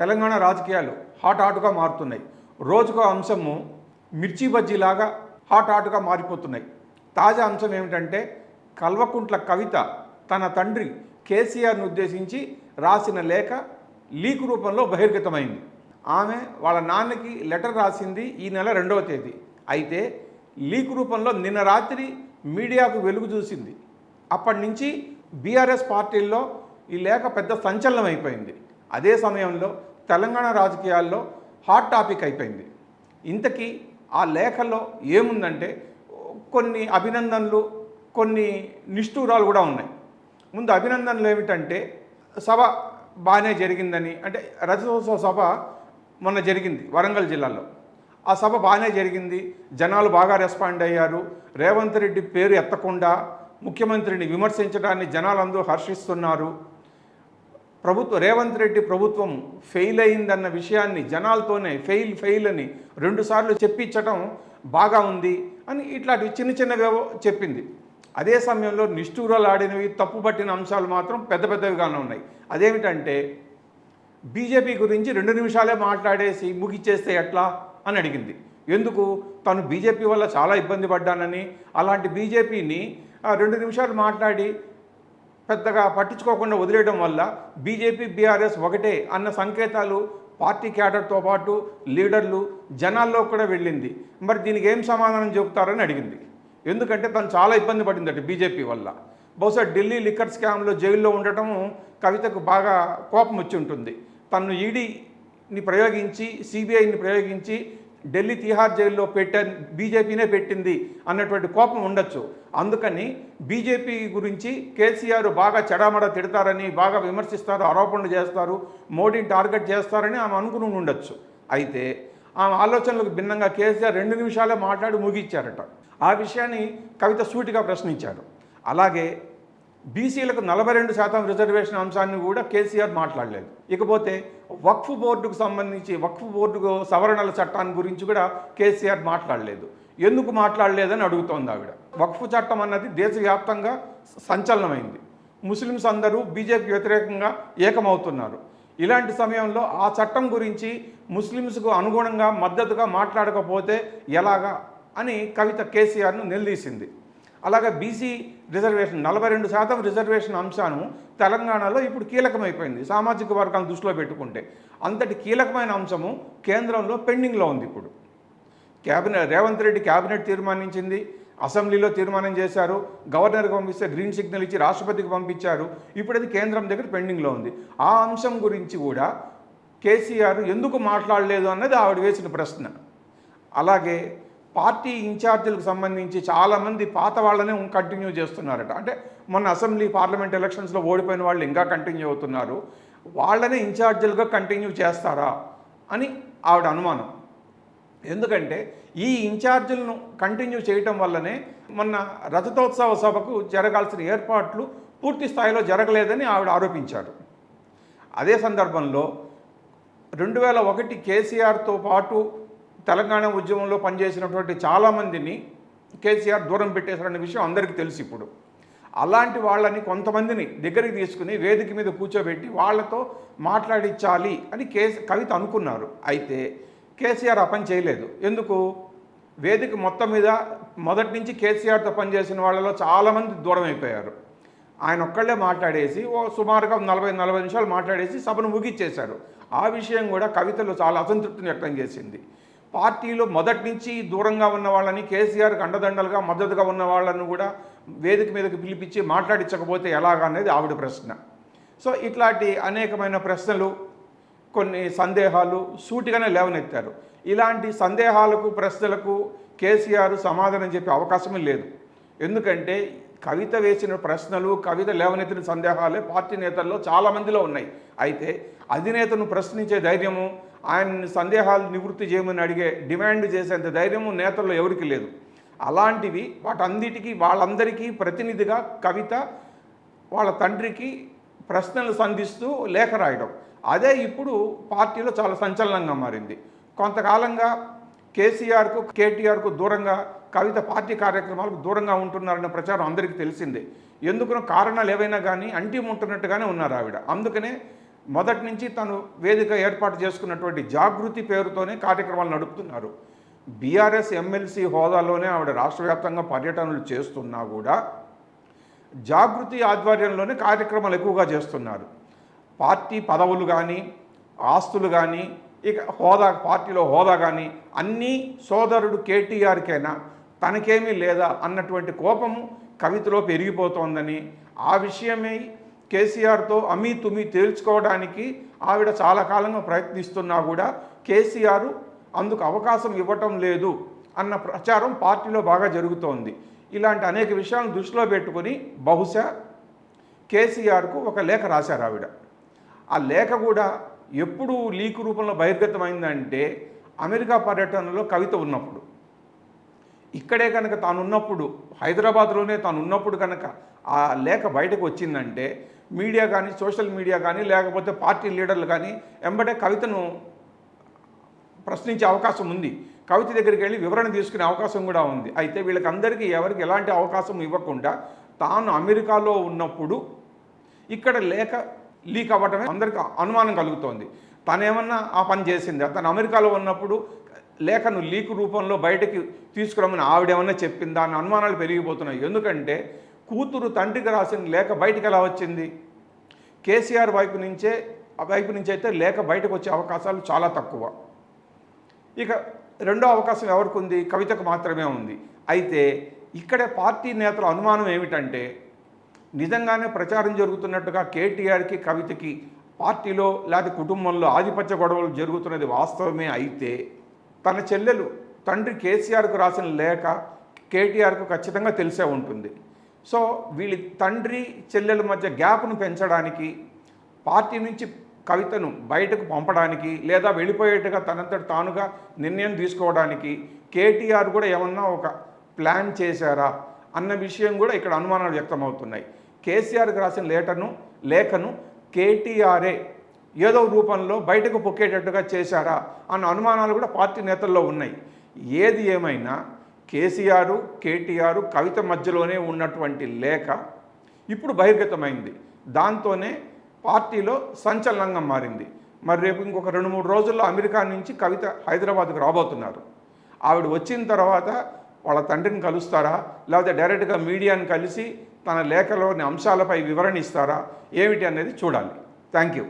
తెలంగాణ రాజకీయాలు హాట్ హాట్గా మారుతున్నాయి. రోజుకో అంశము మిర్చి బజ్జీలాగా హాట్ హాట్గా మారిపోతున్నాయి. తాజా అంశం ఏమిటంటే కల్వకుంట్ల కవిత తన తండ్రి కేసీఆర్ను ఉద్దేశించి రాసిన లేఖ లీక్ రూపంలో బహిర్గతమైంది. ఆమె వాళ్ళ నాన్నకి లెటర్ రాసింది ఈ నెల రెండవ తేదీ. అయితే లీక్ రూపంలో నిన్న రాత్రి మీడియాకు వెలుగు చూసింది. అప్పటి నుంచి బీఆర్ఎస్ పార్టీల్లో ఈ లేఖ పెద్ద సంచలనం అయిపోయింది అదే సమయంలో తెలంగాణ రాజకీయాల్లో హాట్ టాపిక్ అయిపోయింది. ఇంతకీ ఆ లేఖలో ఏముందంటే కొన్ని అభినందనలు కొన్ని నిష్ఠూరాలు కూడా ఉన్నాయి. ముందు అభినందనలు ఏమిటంటే సభ బాగానే జరిగిందని అంటే రజతోత్సవ సభ మొన్న జరిగింది వరంగల్ జిల్లాలో. ఆ సభ బాగానే జరిగింది జనాలు బాగా రెస్పాండ్ అయ్యారు. రేవంత్ రెడ్డి పేరు ఎత్తకుండా ముఖ్యమంత్రిని విమర్శించడాన్ని జనాలందరూ హర్షిస్తున్నారు. ప్రభుత్వ రేవంత్ రెడ్డి ప్రభుత్వం ఫెయిల్ అయిందన్న విషయాన్ని జనాలతోనే ఫెయిల్ ఫెయిల్ అని రెండుసార్లు చెప్పించటం బాగా ఉంది అని ఇట్లాంటివి చిన్న చిన్నవేవో చెప్పింది. అదే సమయంలో నిష్ఠూరాలు ఆడినవి తప్పుపట్టిన అంశాలు మాత్రం పెద్ద పెద్దవిగానే ఉన్నాయి. అదేమిటంటే బీజేపీ గురించి రెండు నిమిషాలే మాట్లాడేసి ముగిచ్చేస్తే ఎట్లా అని అడిగింది. ఎందుకు? తను బీజేపీ వల్ల చాలా ఇబ్బంది పడ్డానని. అలాంటి బీజేపీని రెండు నిమిషాలు మాట్లాడి పెద్దగా పట్టించుకోకుండా వదిలేయడం వల్ల బీజేపీ బీఆర్ఎస్ ఒకటే అన్న సంకేతాలు పార్టీ క్యాడర్తో పాటు లీడర్లు జనాల్లో కూడా వెళ్ళింది. మరి దీనికి ఏం సమాధానం చెబుతారని అడిగింది. ఎందుకంటే తను చాలా ఇబ్బంది పడిందట బీజేపీ వల్ల. బహుశా ఢిల్లీ లిక్కర్ స్కామ్లో జైల్లో ఉండటం కవితకు బాగా కోపం వచ్చి ఉంటుంది. తను ఈడీని ప్రయోగించి సిబిఐని ప్రయోగించి ఢిల్లీ తిహార్ జైల్లో పెట్ట బీజేపీనే పెట్టింది అన్నటువంటి కోపం ఉండొచ్చు. అందుకని బీజేపీ గురించి కేసీఆర్ బాగా చెడామడ తిడతారని బాగా విమర్శిస్తారు ఆరోపణలు చేస్తారు మోడీని టార్గెట్ చేస్తారని ఆమె అనుకుని ఉండొచ్చు. అయితే ఆమె ఆలోచనలకు భిన్నంగా కేసీఆర్ రెండు నిమిషాలే మాట్లాడి ముగిచ్చారట. ఆ విషయాన్ని కవిత సూటిగా ప్రశ్నించారు. అలాగే బీసీలకు నలభై రెండు శాతం రిజర్వేషన్ అంశాన్ని కూడా కేసీఆర్ మాట్లాడలేదు. ఇకపోతే వక్ఫ్ బోర్డుకు సంబంధించి వక్ఫ్ బోర్డుకు సవరణల చట్టాన్ని గురించి కూడా కేసీఆర్ మాట్లాడలేదు. ఎందుకు మాట్లాడలేదని అడుగుతోంది ఆవిడ. వక్ఫ్ చట్టం అన్నది దేశవ్యాప్తంగా సంచలనమైంది. ముస్లిమ్స్ అందరూ బీజేపీ వ్యతిరేకంగా ఏకమవుతున్నారు. ఇలాంటి సమయంలో ఆ చట్టం గురించి ముస్లిమ్స్కు అనుగుణంగా మద్దతుగా మాట్లాడకపోతే ఎలాగా అని కవిత కేసీఆర్ను నిలదీసింది. అలాగే బీసీ రిజర్వేషన్ నలభై రెండు శాతం రిజర్వేషన్ అంశాను తెలంగాణలో ఇప్పుడు కీలకమైపోయింది. సామాజిక వర్గాలను దృష్టిలో పెట్టుకుంటే అంతటి కీలకమైన అంశము కేంద్రంలో పెండింగ్లో ఉంది ఇప్పుడు. క్యాబినెట్ రేవంత్ రెడ్డి క్యాబినెట్ తీర్మానించింది అసెంబ్లీలో తీర్మానం చేశారు గవర్నర్కి పంపిస్తే గ్రీన్ సిగ్నల్ ఇచ్చి రాష్ట్రపతికి పంపించారు. ఇప్పుడు అది కేంద్రం దగ్గర పెండింగ్లో ఉంది. ఆ అంశం గురించి కూడా కేసీఆర్ ఎందుకు మాట్లాడలేదు అన్నది ఆవిడ వేసిన ప్రశ్న. అలాగే పార్టీ ఇన్ఛార్జీలకు సంబంధించి చాలామంది పాత వాళ్ళనే కంటిన్యూ చేస్తున్నారట. అంటే మొన్న అసెంబ్లీ పార్లమెంట్ ఎలక్షన్స్లో ఓడిపోయిన వాళ్ళు ఇంకా కంటిన్యూ అవుతున్నారు. వాళ్ళనే ఇన్ఛార్జీలుగా కంటిన్యూ చేస్తారా అని ఆవిడ అనుమానం. ఎందుకంటే ఈ ఇన్ఛార్జీలను కంటిన్యూ చేయటం వల్లనే మొన్న రజతోత్సవ సభకు జరగాల్సిన ఏర్పాట్లు పూర్తి స్థాయిలో జరగలేదని ఆవిడ ఆరోపించారు. అదే సందర్భంలో రెండు వేల ఒకటి కేసీఆర్తో పాటు తెలంగాణ ఉద్యమంలో పనిచేసినటువంటి చాలామందిని కేసీఆర్ దూరం పెట్టేశారనే విషయం అందరికీ తెలుసు ఇప్పుడు. అలాంటి వాళ్ళని కొంతమందిని దగ్గరికి తీసుకుని వేదిక మీద కూర్చోబెట్టి వాళ్ళతో మాట్లాడించాలి అని కేసీ కవిత అనుకున్నారు. అయితే కేసీఆర్ ఆ పని చేయలేదు. ఎందుకు? వేదిక మొత్తం మీద మొదటి నుంచి కేసీఆర్తో పనిచేసిన వాళ్ళలో చాలామంది దూరం అయిపోయారు. ఆయన ఒక్కళ్ళే మాట్లాడేసి ఓ సుమారుగా నలభై నలభై నిమిషాలు మాట్లాడేసి సభను ముగిచ్చేశారు. ఆ విషయం కూడా కవితలో చాలా అసంతృప్తిని వ్యక్తం చేసింది. పార్టీలో మొదటి నుంచి దూరంగా ఉన్న వాళ్ళని కేసీఆర్కి అండదండలుగా మద్దతుగా ఉన్న వాళ్ళను కూడా వేదిక మీదకి పిలిపించి మాట్లాడించకపోతే ఎలాగా అనేది ఆవిడ ప్రశ్న. సో ఇట్లాంటి అనేకమైన ప్రశ్నలు కొన్ని సందేహాలు సూటిగానే లేవనెత్తారు. ఇలాంటి సందేహాలకు ప్రశ్నలకు కేసీఆర్ సమాధానం చెప్పే అవకాశమే లేదు. ఎందుకంటే కవిత వేసిన ప్రశ్నలు కవిత లేవనెత్తిన సందేహాలే పార్టీ నేతల్లో చాలామందిలో ఉన్నాయి. అయితే అధినేతను ప్రశ్నించే ధైర్యము ఆయన సందేహాలు నివృత్తి చేయమని అడిగే డిమాండ్ చేసేంత ధైర్యము నేతల్లో ఎవరికి లేదు. అలాంటివి వాటన్నిటికీ వాళ్ళందరికీ ప్రతినిధిగా కవిత వాళ్ళ తండ్రికి ప్రశ్నలు సంధిస్తూ లేఖ రాయడం. అదే ఇప్పుడు పార్టీలో చాలా సంచలనంగా మారింది. కొంతకాలంగా కేసీఆర్కు కేటీఆర్కు దూరంగా కవిత పార్టీ కార్యక్రమాలకు దూరంగా ఉంటున్నారన్న ప్రచారం అందరికీ తెలిసిందే. ఎందుకునో కారణాలు ఏవైనా కానీ అంటి ఉంటున్నట్టుగానే ఉన్నారు ఆవిడ. అందుకనే మొదటి నుంచి తను వేదిక ఏర్పాటు చేసుకున్నటువంటి జాగృతి పేరుతోనే కార్యక్రమాలు నడుపుతున్నారు. బీఆర్ఎస్ ఎమ్మెల్సీ హోదాలోనే ఆవిడ రాష్ట్ర వ్యాప్తంగా పర్యటనలు చేస్తున్నా కూడా జాగృతి ఆధ్వర్యంలోనే కార్యక్రమాలు ఎక్కువగా చేస్తున్నారు. పార్టీ పదవులు కానీ ఆస్తులు కానీ ఇక హోదా పార్టీలో హోదా కానీ అన్నీ సోదరుడు కేటీఆర్కైనా తనకేమీ లేదా అన్నటువంటి కోపము కవితలో పెరిగిపోతోందని ఆ విషయమై కేసీఆర్తో అమీ తుమి తేల్చుకోవడానికి ఆవిడ చాలా కాలంగా ప్రయత్నిస్తున్నా కూడా కేసీఆర్ అందుకు అవకాశం ఇవ్వటం లేదు అన్న ప్రచారం పార్టీలో బాగా జరుగుతోంది. ఇలాంటి అనేక విషయాలను దృష్టిలో పెట్టుకొని బహుశా కేసీఆర్కు ఒక లేఖ రాశారు ఆవిడ. ఆ లేఖ కూడా ఎప్పుడు లీక్ రూపంలో బహిర్గతమైందంటే అమెరికా పర్యటనలో కవిత ఉన్నప్పుడు. ఇక్కడే కనుక తానున్నప్పుడు హైదరాబాద్లోనే తాను ఉన్నప్పుడు కనుక ఆ లేఖ బయటకు వచ్చిందంటే మీడియా కానీ సోషల్ మీడియా కానీ లేకపోతే పార్టీ లీడర్లు కానీ వెంబడే కవితను ప్రశ్నించే అవకాశం ఉంది. కవిత దగ్గరికి వెళ్ళి వివరణ తీసుకునే అవకాశం కూడా ఉంది. అయితే వీళ్ళకి అందరికీ ఎవరికి ఎలాంటి అవకాశం ఇవ్వకుండా తాను అమెరికాలో ఉన్నప్పుడు ఇక్కడ లేఖ లీక్ అవ్వటమే అందరికీ అనుమానం కలుగుతోంది. తనేమన్నా ఆ పని చేసింది? తను అమెరికాలో ఉన్నప్పుడు లేఖను లీక్ రూపంలో బయటకి తీసుకురమ్మని ఆవిడేమన్నా చెప్పిందా? అన్న అనుమానాలు పెరిగిపోతున్నాయి. ఎందుకంటే కూతురు తండ్రికి రాసిన లేఖ బయటకు ఎలా వచ్చింది? కేసీఆర్ వైపు నుంచే ఆ వైపు నుంచి అయితే లేఖ బయటకు వచ్చే అవకాశాలు చాలా తక్కువ. ఇక రెండో అవకాశం ఎవరికి ఉంది? కవితకు మాత్రమే ఉంది. అయితే ఇక్కడే పార్టీ నేతల అనుమానం ఏమిటంటే నిజంగానే ప్రచారం జరుగుతున్నట్టుగా కేటీఆర్కి కవితకి పార్టీలో లేదా కుటుంబంలో ఆధిపత్య గొడవలు జరుగుతున్నది వాస్తవమే అయితే తన చెల్లెలు తండ్రి కేసీఆర్కు రాసిన లేఖ కేటీఆర్కు ఖచ్చితంగా తెలిసే ఉంటుంది. సో వీళ్ళ తండ్రి చెల్లెల మధ్య గ్యాప్ను పెంచడానికి పార్టీ నుంచి కవితను బయటకు పంపడానికి లేదా వెళ్ళిపోయేట్టుగా తనంతట తానుగా నిర్ణయం తీసుకోవడానికి కేటీఆర్ కూడా ఏమన్నా ఒక ప్లాన్ చేశారా అన్న విషయం కూడా ఇక్కడ అనుమానాలు వ్యక్తమవుతున్నాయి. కేసీఆర్కి రాసిన లేటను లేఖను కేటీఆర్ఏ ఏదో రూపంలో బయటకు పొక్కేటట్టుగా చేశారా అన్న అనుమానాలు కూడా పార్టీ నేతల్లో ఉన్నాయి. ఏది ఏమైనా కేసీఆర్ కేటీఆర్ కవిత మధ్యలోనే ఉన్నటువంటి లేఖ ఇప్పుడు బహిర్గతమైంది. దాంతోనే పార్టీలో సంచలనంగా మారింది. మరి రేపు ఇంకొక రెండు మూడు రోజుల్లో అమెరికా నుంచి కవిత హైదరాబాద్కు రాబోతున్నారు. ఆవిడ వచ్చిన తర్వాత వాళ్ళ తండ్రిని కలుస్తారా? లేకపోతే డైరెక్ట్గా మీడియాని కలిసి తన లేఖలోని అంశాలపై వివరణ ఇస్తారా? ఏమిటి అనేది చూడాలి. Thank you